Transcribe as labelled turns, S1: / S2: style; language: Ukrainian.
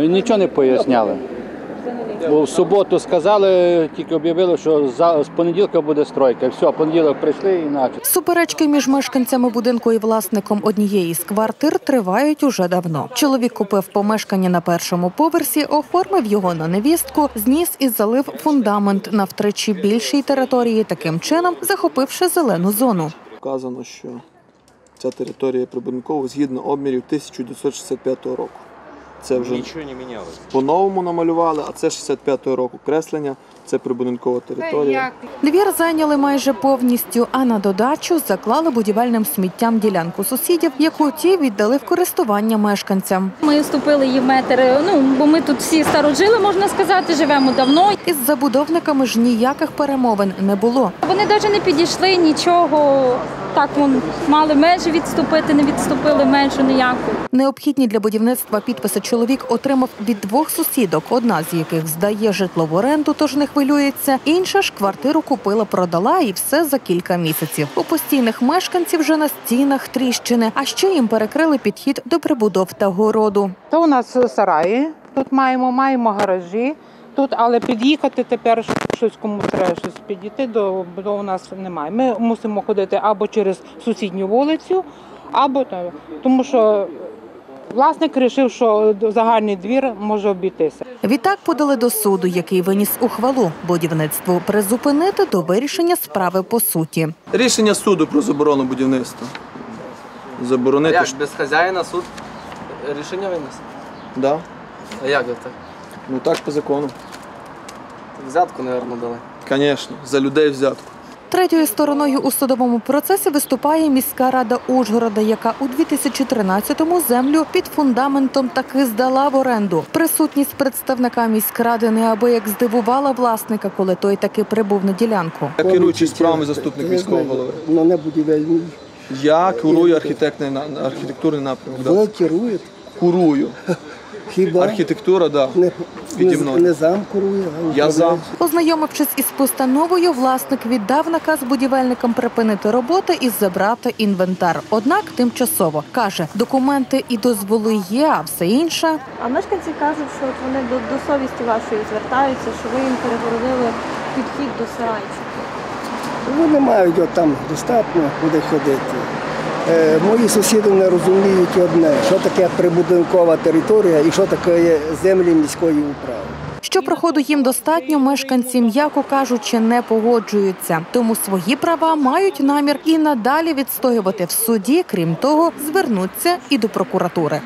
S1: Ну, і Нічого не поясняли. Бо в суботу сказали, тільки об'явили, що за- з понеділка буде стройка. Все, понеділок прийшли і наче.
S2: Суперечки між мешканцями будинку і власником однієї з квартир тривають уже давно. Чоловік купив помешкання на першому поверсі, оформив його на невістку, зніс і залив фундамент на втричі більшій території, таким чином захопивши зелену зону.
S3: Вказано, що ця територія прибудинкова згідно обмірів 1965 року. Це вже
S4: Ничего не менялось.
S3: по-новому намалювали, а це 65-го року креслення, це прибудинкова територія.
S2: Двір зайняли майже повністю, а на додачу заклали будівельним сміттям ділянку сусідів, яку ті віддали в користування мешканцям.
S5: Ми вступили її в метр, ну бо ми тут всі старожили, можна сказати, живемо давно.
S2: Із забудовниками ж ніяких перемовин не було.
S5: Вони навіть не підійшли нічого. Так вон мали межі відступити, не відступили межу ніяку.
S2: Необхідні для будівництва підписи чоловік отримав від двох сусідок, одна з яких здає житло в оренду, тож не хвилюється. Інша ж квартиру купила, продала і все за кілька місяців. У постійних мешканців вже на стінах тріщини, а ще їм перекрили підхід до прибудов та городу.
S6: То у нас сараї тут маємо, маємо гаражі. Тут, але під'їхати тепер щось кому треба щось підійти, до, до у нас немає. Ми мусимо ходити або через сусідню вулицю, або тому що власник вирішив, що загальний двір може обійтися.
S2: Відтак подали до суду, який виніс ухвалу будівництву призупинити до вирішення справи по суті.
S3: Рішення суду про заборону будівництва. Заборонити.
S7: Як без хазяїна суд рішення винесе?
S3: Да.
S7: А як це?
S3: Ну так по закону.
S7: Взятку, мабуть, дали.
S3: Звісно, за людей взятку.
S2: Третьою стороною у судовому процесі виступає міська рада Ужгорода, яка у 2013-му землю під фундаментом таки здала в оренду. Присутність представника міськради неабияк здивувала власника, коли той таки прибув на ділянку.
S3: Я керуючий справами заступник міського голови.
S8: Не.
S3: Я керую архітектурний напрямок.
S8: Ви керуєте?
S3: Курую.
S8: Хіба
S3: Архітектура, да.
S8: не,
S3: піді
S8: не,
S3: мною.
S8: не зам керує, а
S3: Я за.
S8: управляючий?
S2: Ознайомившись із постановою, власник віддав наказ будівельникам припинити роботи і забрати інвентар. Однак тимчасово каже, документи і дозволи є, а все інше
S9: А мешканці кажуть, що от вони до, до совісті вашої звертаються, що ви їм перегородили підхід до сарайчику.
S8: Вони мають от там достатньо куди ходити. Е, мої сусіди не розуміють одне, що таке прибудинкова територія і що таке землі міської управи.
S2: Що проходу їм достатньо, мешканці, м'яко кажучи, не погоджуються. Тому свої права мають намір і надалі відстоювати в суді. Крім того, звернуться і до прокуратури.